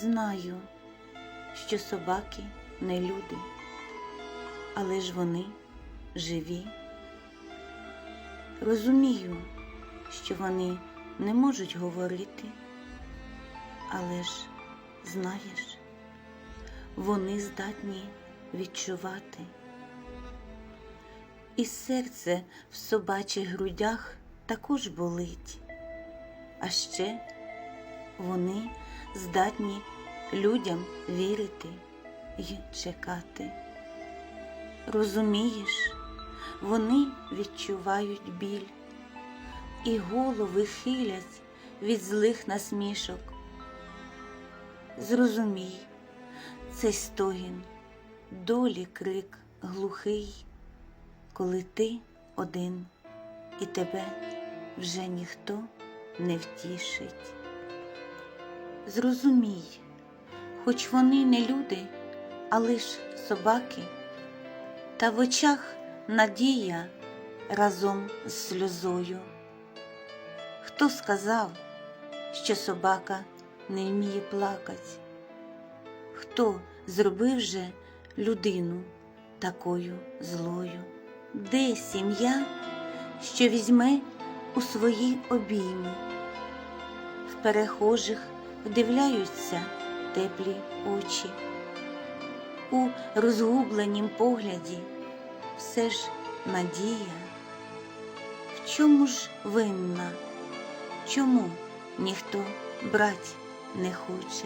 Знаю, що собаки не люди, але ж вони живі. Розумію, що вони не можуть говорити, але ж знаєш, вони здатні відчувати. І серце в собачих грудях також болить, а ще вони здатні людям вірити й чекати. Розумієш, вони відчувають біль і голови хилять від злих насмішок. Зрозумій, цей стогін, долі крик глухий, коли ти один і тебе вже ніхто не втішить. Зрозумій, хоч вони не люди, а лиш собаки, та в очах надія разом з сльозою. Хто сказав, що собака не вміє плакать? Хто зробив же людину такою злою? Де сім'я, що візьме у свої обійми? В перехожих вдивляються теплі очі. У розгубленім погляді все ж надія. В чому ж винна? Чому ніхто брать не хоче?